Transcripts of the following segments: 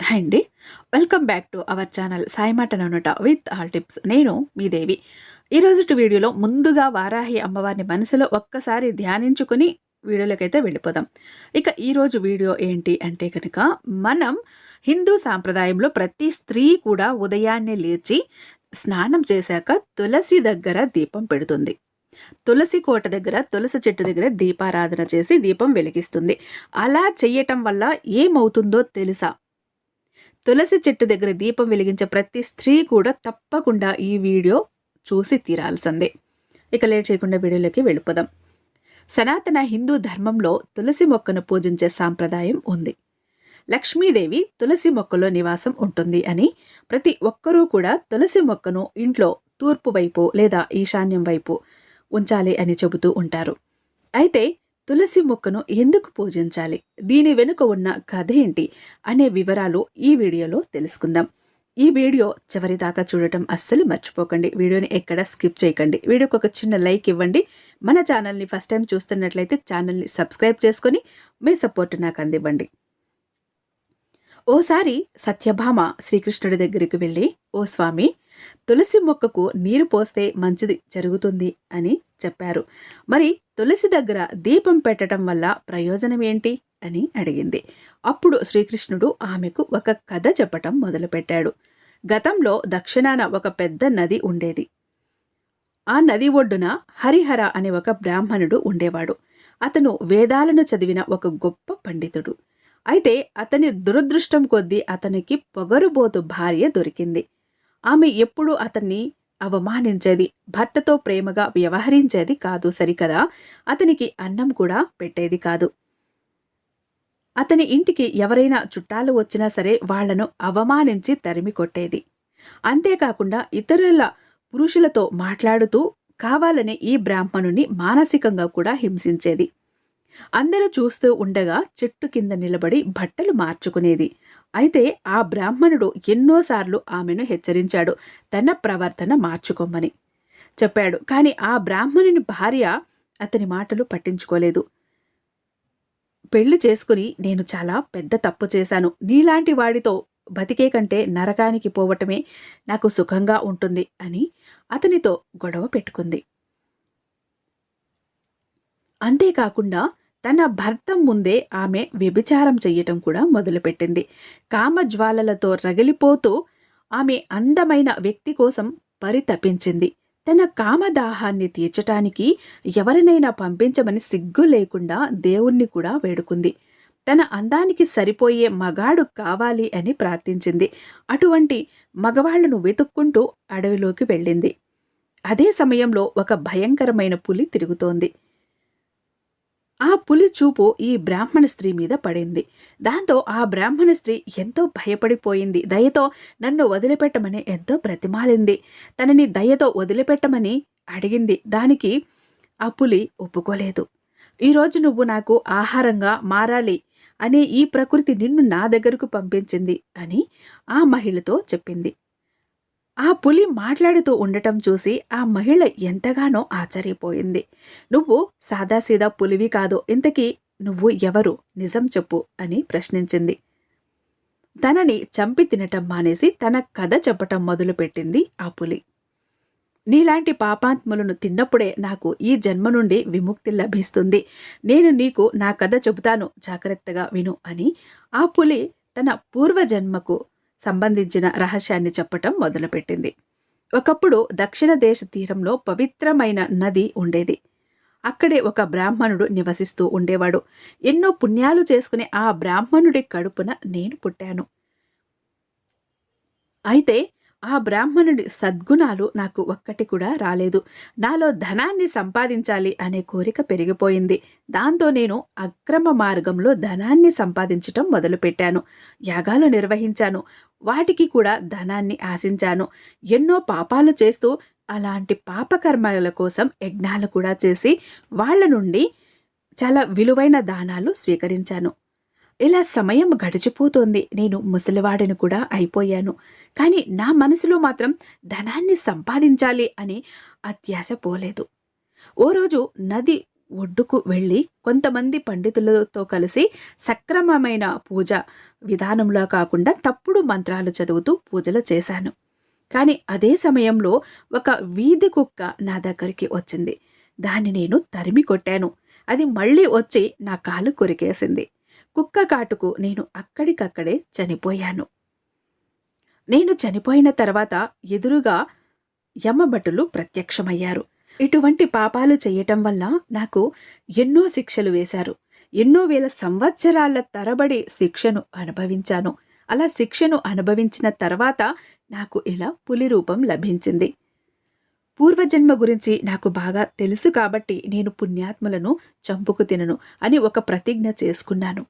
Hi అండి welcome back to our channel సాయిమాట ననుట with all tips నేను మీ దేవి. ఈరోజు వీడియోలో ముందుగా వారాహి అమ్మవారిని మనసులో ఒక్కసారి ధ్యానించుకుని వీడియోలోకైతే వెళ్ళిపోదాం. ఇక ఈరోజు వీడియో ఏంటి అంటే కనుక మనం హిందూ సాంప్రదాయంలో ప్రతి స్త్రీ కూడా ఉదయాన్నే లేచి స్నానం చేశాక తులసి దగ్గర దీపం పెడుతుంది. తులసి కోట దగ్గర తులసి చెట్టు దగ్గర దీపారాధన చేసి దీపం వెలిగిస్తుంది. అలా చెయ్యటం వల్ల ఏమవుతుందో తెలుసా? తులసి చెట్టు దగ్గర దీపం వెలిగించే ప్రతి స్త్రీ కూడా తప్పకుండా ఈ వీడియో చూసి తీరాల్సిందే. ఇక లేట్ చేయకుండా వీడియోలోకి వెళ్ళిపోదాం. సనాతన హిందూ ధర్మంలో తులసి మొక్కను పూజించే సాంప్రదాయం ఉంది. లక్ష్మీదేవి తులసి మొక్కలో నివాసం ఉంటుంది అని ప్రతి ఒక్కరూ కూడా తులసి మొక్కను ఇంట్లో తూర్పు వైపు లేదా ఈశాన్యం వైపు ఉంచాలి అని చెబుతూ ఉంటారు. అయితే తులసి మొక్కను ఎందుకు పూజించాలి? దీని వెనుక ఉన్న కథ ఏంటి? అనే వివరాలు ఈ వీడియోలో తెలుసుకుందాం. ఈ వీడియో చివరి దాకా చూడటం అస్సలు మర్చిపోకండి. వీడియోని ఎక్కడ స్కిప్ చేయకండి. వీడియోకి ఒక చిన్న లైక్ ఇవ్వండి. మన ఛానల్ని ఫస్ట్ టైం చూస్తున్నట్లయితే ఛానల్ని సబ్స్క్రైబ్ చేసుకొని మీ సపోర్ట్ నాకు అందివ్వండి. ఓసారి సత్యభామ శ్రీకృష్ణుడి దగ్గరికి వెళ్ళి ఓ స్వామి తులసి మొక్కకు నీరు పోస్తే మంచిది జరుగుతుంది అని చెప్పారు. మరి తులసి దగ్గర దీపం పెట్టడం వల్ల ప్రయోజనం ఏంటి అని అడిగింది. అప్పుడు శ్రీకృష్ణుడు ఆమెకు ఒక కథ చెప్పటం మొదలుపెట్టాడు. గతంలో దక్షిణాన ఒక పెద్ద నది ఉండేది. ఆ నది ఒడ్డున హరిహర అనే ఒక బ్రాహ్మణుడు ఉండేవాడు. అతను వేదాలను చదివిన ఒక గొప్ప పండితుడు. అయితే అతని దురదృష్టం కొద్దీ అతనికి పొగరుబోతు భార్య దొరికింది. ఆమె ఎప్పుడూ అతన్ని అవమానించేది భర్తతో ప్రేమగా వ్యవహరించేది కాదు సరికదా అతనికి అన్నం కూడా పెట్టేది కాదు. అతని ఇంటికి ఎవరైనా చుట్టాలు వచ్చినా సరే వాళ్ళను అవమానించి తరిమి కొట్టేది. అంతేకాకుండా ఇతరుల పురుషులతో మాట్లాడుతూ కావాలని ఈ బ్రాహ్మణుని మానసికంగా కూడా హింసించేది. అందరూ చూస్తూ ఉండగా చెట్టు కింద నిలబడి బట్టలు మార్చుకునేది. అయితే ఆ బ్రాహ్మణుడు ఎన్నోసార్లు ఆమెను హెచ్చరించాడు తన ప్రవర్తన మార్చుకోమని. చెప్పాడు. కానీ ఆ బ్రాహ్మణుని భార్య అతని మాటలు పట్టించుకోలేదు. పెళ్ళి చేసుకుని నేను చాలా పెద్ద తప్పు చేశాను. నీలాంటి వాడితో బతికే కంటే నరకానికి పోవటమే నాకు సుఖంగా ఉంటుంది అని అతనితో గొడవ పెట్టుకుంది. అంతేకాకుండా తన భర్త ముందే ఆమె వ్యభిచారం చెయ్యటం కూడా మొదలుపెట్టింది. కామజ్వాలలతో రగిలిపోతూ ఆమె అందమైన వ్యక్తి కోసం పరితపించింది. తన కామదాహాన్ని తీర్చటానికి ఎవరినైనా పంపించమని సిగ్గు లేకుండా దేవుణ్ణి కూడా వేడుకుంది. తన అందానికి సరిపోయే మగాడు కావాలి అని ప్రార్థించింది. అటువంటి మగవాళ్ళను వెతుక్కుంటూ అడవిలోకి వెళ్ళింది. అదే సమయంలో ఒక భయంకరమైన పులి తిరుగుతోంది. ఆ పులి చూపు ఈ బ్రాహ్మణ స్త్రీ మీద పడింది. దాంతో ఆ బ్రాహ్మణ స్త్రీ ఎంతో భయపడిపోయింది. దయతో నన్ను వదిలిపెట్టమని ఎంతో ప్రతిమాలింది. తనని దయతో వదిలిపెట్టమని అడిగింది. దానికి ఆ పులి ఒప్పుకోలేదు. ఈరోజు నువ్వు నాకు ఆహారంగా మారాలి అనే ఈ ప్రకృతి నిన్ను నా దగ్గరకు పంపించింది అని ఆ మహిళతో చెప్పింది. ఆ పులి మాట్లాడుతూ ఉండటం చూసి ఆ మహిళ ఎంతగానో ఆశ్చర్యపోయింది. నువ్వు సాదాసీదా పులివి కాదు. ఇంతకీ నువ్వు ఎవరు? నిజం చెప్పు అని ప్రశ్నించింది. తనని చంపి తినటం మానేసి తన కథ చెప్పటం మొదలుపెట్టింది ఆ పులి. నీలాంటి పాపాత్ములను తిన్నప్పుడే నాకు ఈ జన్మ నుండి విముక్తి లభిస్తుంది. నేను నీకు నా కథ చెబుతాను. జాగ్రత్తగా విను అని ఆ పులి తన పూర్వజన్మకు సంబంధించిన రహస్యాన్ని చెప్పటం మొదలుపెట్టింది. ఒకప్పుడు దక్షిణ దేశ తీరంలో పవిత్రమైన నది ఉండేది. అక్కడే ఒక బ్రాహ్మణుడు నివసిస్తూ ఉండేవాడు. ఎన్నో పుణ్యాలు చేసుకునే ఆ బ్రాహ్మణుడి కడుపున నేను పుట్టాను. అయితే ఆ బ్రాహ్మణుడి సద్గుణాలు నాకు ఒక్కటి కూడా రాలేదు. నాలో ధనాన్ని సంపాదించాలి అనే కోరిక పెరిగిపోయింది. దాంతో నేను అక్రమ మార్గంలో ధనాన్ని సంపాదించటం మొదలుపెట్టాను. యాగాలు నిర్వహించాను. వాటికి కూడా ధనాన్ని ఆశించాను. ఎన్నో పాపాలు చేస్తూ అలాంటి పాపకర్మల కోసం యజ్ఞాలు కూడా చేసి వాళ్ళ నుండి చాలా విలువైన దానాలు స్వీకరించాను. ఇలా సమయం గడిచిపోతోంది. నేను ముసలివాడిని కూడా అయిపోయాను. కానీ నా మనసులో మాత్రం ధనాన్ని సంపాదించాలి అని అత్యాశ పోలేదు. ఓ రోజు నది ఒడ్డుకు వెళ్ళి కొంతమంది పండితులతో కలిసి సక్రమమైన పూజ విధానంలో కాకుండా తప్పుడు మంత్రాలు చదువుతూ పూజలు చేశాను. కానీ అదే సమయంలో ఒక వీధి కుక్క నా దగ్గరికి వచ్చింది. దాన్ని నేను తరిమి కొట్టాను. అది మళ్ళీ వచ్చి నా కాలు కొరికేసింది. కుక్క కాటుకు నేను అక్కడికక్కడే చనిపోయాను. నేను చనిపోయిన తర్వాత ఎదురుగా యమభటులు ప్రత్యక్షమయ్యారు. ఇటువంటి పాపాలు చేయటం వల్ల నాకు ఎన్నో శిక్షలు వేశారు. ఎన్నో వేల సంవత్సరాల తరబడి శిక్షను అనుభవించాను. అలా శిక్షను అనుభవించిన తర్వాత నాకు ఇలా పులి రూపం లభించింది. పూర్వజన్మ గురించి నాకు బాగా తెలుసు కాబట్టి నేను పుణ్యాత్ములను చంపుకు తినను అని ఒక ప్రతిజ్ఞ చేసుకున్నాను.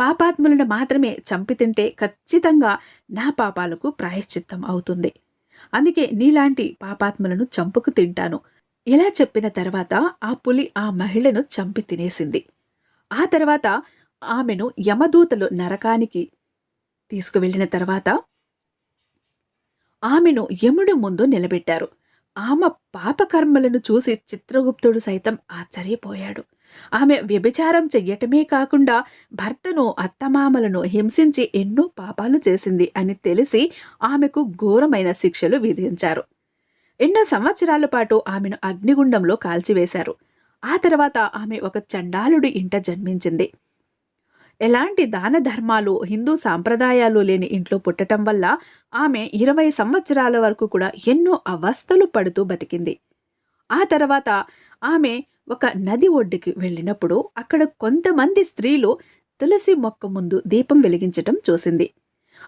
పాపాత్ములను మాత్రమే చంపి తింటే ఖచ్చితంగా నా పాపాలకు ప్రాయశ్చిత్తం అవుతుంది. అందుకే నీలాంటి పాపాత్ములను చంపుకు తింటాను. ఇలా చెప్పిన తర్వాత ఆ పులి ఆ మహిళను చంపి తినేసింది. ఆ తర్వాత ఆమెను యమదూతలు నరకానికి తీసుకువెళ్ళిన తర్వాత ఆమెను యముడు ముందు నిలబెట్టారు. ఆమె పాపకర్మలను చూసి చిత్రగుప్తుడు సైతం ఆశ్చర్యపోయాడు. ఆమె వ్యభిచారం చెయ్యటమే కాకుండా భర్తను అత్తమామలను హింసించి ఎన్నో పాపాలు చేసింది అని తెలిసి ఆమెకు ఘోరమైన శిక్షలు విధించారు. ఎన్నో సంవత్సరాల పాటు ఆమెను అగ్నిగుండంలో కాల్చివేశారు. ఆ తర్వాత ఆమె ఒక చండాలుడి ఇంట జన్మించింది. ఎలాంటి దాన ధర్మాలు హిందూ సాంప్రదాయాలు లేని ఇంట్లో పుట్టటం వల్ల ఆమె ఇరవై సంవత్సరాల వరకు కూడా ఎన్నో అవస్థలు పడుతూ బతికింది. ఆ తర్వాత ఆమె ఒక నది ఒడ్డుకి వెళ్ళినప్పుడు అక్కడ కొంతమంది స్త్రీలు తులసి మొక్క ముందు దీపం వెలిగించటం చూసింది.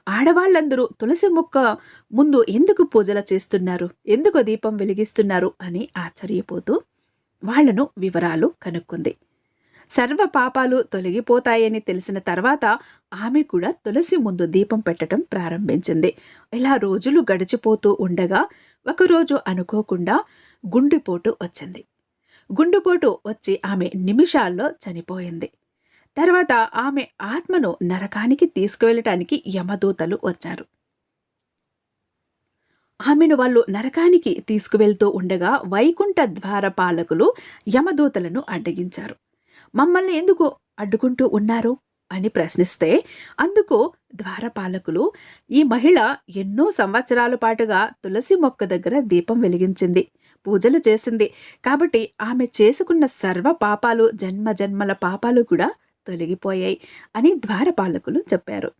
ఆడవాళ్ళందరూ తులసి మొక్క ముందు ఎందుకు పూజలు చేస్తున్నారు? ఎందుకు దీపం వెలిగిస్తున్నారు? అని ఆశ్చర్యపోతూ వాళ్ళను వివరాలు కనుక్కుంది. సర్వ పాపాలు తొలగిపోతాయని తెలిసిన తర్వాత ఆమె కూడా తులసి ముందు దీపం పెట్టడం ప్రారంభించింది. ఇలా రోజులు గడిచిపోతూ ఉండగా ఒకరోజు అనుకోకుండా గుండెపోటు వచ్చింది. గుండుపోటు వచ్చి ఆమె నిమిషాల్లో చనిపోయింది. తర్వాత ఆమె ఆత్మను నరకానికి తీసుకువెళ్ళటానికి యమదూతలు వచ్చారు. ఆమెను వాళ్ళు నరకానికి తీసుకువెళ్తూ ఉండగా వైకుంఠ ద్వారపాలకులు యమదూతలను అడ్డగించారు. మమ్మల్ని ఎందుకు అడ్డుకుంటూ ఉన్నారు? అని ప్రశ్నిస్తే అందుకు ద్వారపాలకులు ఈ మహిళ ఎన్నో సంవత్సరాల పాటుగా తులసి మొక్క దగ్గర దీపం వెలిగించింది. పూజలు చేసింది. కాబట్టి ఆమె చేసుకున్న సర్వ పాపాలు జన్మ జన్మల పాపాలు కూడా తొలగిపోయాయి అని ద్వారపాలకులు చెప్పారు.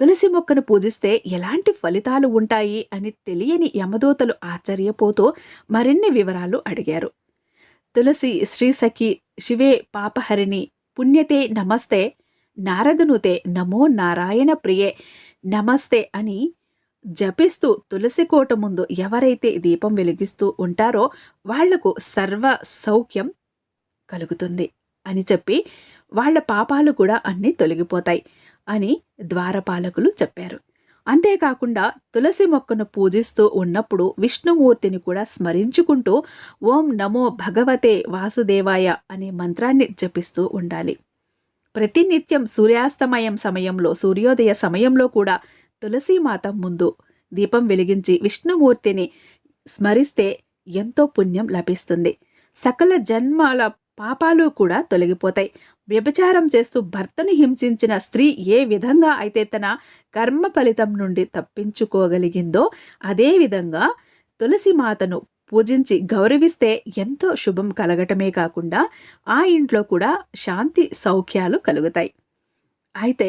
తులసి మొక్కను పూజిస్తే ఎలాంటి ఫలితాలు ఉంటాయి అని తెలియని యమదూతలు ఆశ్చర్యపోతూ మరిన్ని వివరాలు అడిగారు. తులసి శ్రీసఖి శివే పాపహరిణి పుణ్యతే నమస్తే నారదునుతే నమో నారాయణ ప్రియే నమస్తే అని జపిస్తూ తులసి కోట ముందు ఎవరైతే దీపం వెలిగిస్తూ ఉంటారో వాళ్ళకు సర్వ సౌఖ్యం కలుగుతుంది అని చెప్పి వాళ్ళ పాపాలు కూడా అన్నీ తొలగిపోతాయి అని ద్వారపాలకులు చెప్పారు. అంతేకాకుండా తులసి మొక్కను పూజిస్తూ ఉన్నప్పుడు విష్ణుమూర్తిని కూడా స్మరించుకుంటూ ఓం నమో భగవతే వాసుదేవాయ అనే మంత్రాన్ని జపిస్తూ ఉండాలి. ప్రతినిత్యం సూర్యాస్తమయం సమయంలో సూర్యోదయ సమయంలో కూడా తులసీమాత ముందు దీపం వెలిగించి విష్ణుమూర్తిని స్మరిస్తే ఎంతో పుణ్యం లభిస్తుంది. సకల జన్మాల పాపాలు కూడా తొలగిపోతాయి. వ్యభిచారం చేస్తూ భర్తను హింసించిన స్త్రీ ఏ విధంగా అయితే తన కర్మ ఫలితం నుండి తప్పించుకోగలిగిందో అదేవిధంగా తులసి మాతను పూజించి గౌరవిస్తే ఎంతో శుభం కలగటమే కాకుండా ఆ ఇంట్లో కూడా శాంతి సౌఖ్యాలు కలుగుతాయి. అయితే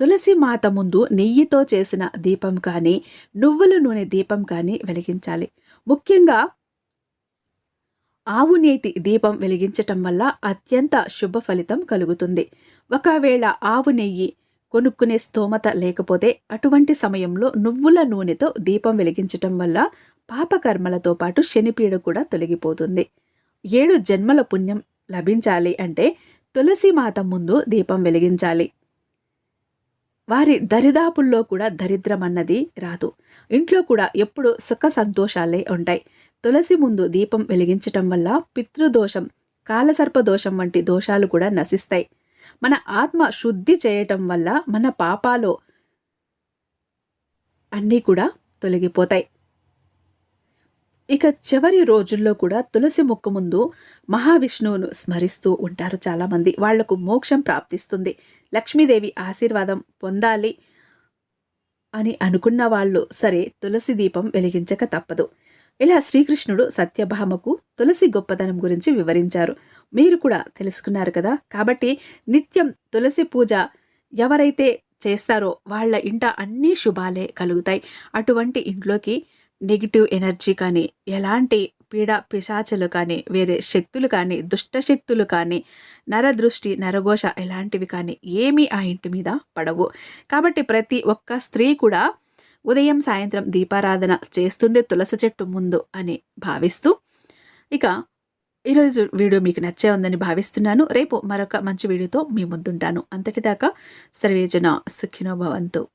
తులసి మాత ముందు నెయ్యితో చేసిన దీపం కానీ నువ్వుల నూనె దీపం కానీ వెలిగించాలి. ముఖ్యంగా ఆవు నేతి దీపం వెలిగించటం వల్ల అత్యంత శుభ ఫలితం కలుగుతుంది. ఒకవేళ ఆవు నెయ్యి కొనుక్కునే స్తోమత లేకపోతే అటువంటి సమయంలో నువ్వుల నూనెతో దీపం వెలిగించటం వల్ల పాపకర్మలతో పాటు శనిపీడ కూడా తొలగిపోతుంది. ఏడు జన్మల పుణ్యం లభించాలి అంటే తులసి మాత ముందు దీపం వెలిగించాలి. వారి దరిదాపుల్లో కూడా దరిద్రం అన్నది రాదు. ఇంట్లో కూడా ఎప్పుడు సుఖ సంతోషాలే ఉంటాయి. తులసి ముందు దీపం వెలిగించటం వల్ల పితృదోషం కాలసర్ప దోషం వంటి దోషాలు కూడా నశిస్తాయి. మన ఆత్మ శుద్ధి చేయటం వల్ల మన పాపాలు అన్నీ కూడా తొలగిపోతాయి. ఇక చివరి రోజుల్లో కూడా తులసి మొక్క ముందు మహావిష్ణువును స్మరిస్తూ ఉంటారు చాలామంది. వాళ్ళకు మోక్షం ప్రాప్తిస్తుంది. లక్ష్మీదేవి ఆశీర్వాదం పొందాలి అని అనుకున్న వాళ్ళు సరే తులసి దీపం వెలిగించక తప్పదు. ఇలా శ్రీకృష్ణుడు సత్యభామకు తులసి గొప్పదనం గురించి వివరించారు. మీరు కూడా తెలుసుకున్నారు కదా. కాబట్టి నిత్యం తులసి పూజ ఎవరైతే చేస్తారో వాళ్ళ ఇంట అన్ని శుభాలే కలుగుతాయి. అటువంటి ఇంట్లోకి నెగిటివ్ ఎనర్జీ కానీ ఎలాంటి పీడ పిశాచలు కానీ వేరే శక్తులు కానీ దుష్ట శక్తులు కానీ నరదృష్టి నరఘోష ఎలాంటివి కానీ ఏమీ ఆ ఇంటి మీద పడవు. కాబట్టి ప్రతి ఒక్క స్త్రీ కూడా ఉదయం సాయంత్రం దీపారాధన చేస్తుంది తులసి చెట్టు ముందు అని భావిస్తూ. ఇక ఈరోజు వీడియో మీకు నచ్చే ఉందని భావిస్తున్నాను. రేపు మరొక మంచి వీడియోతో మీ ముందుంటాను. అంతటిదాకా సర్వేజన సుఖినో భవంతు.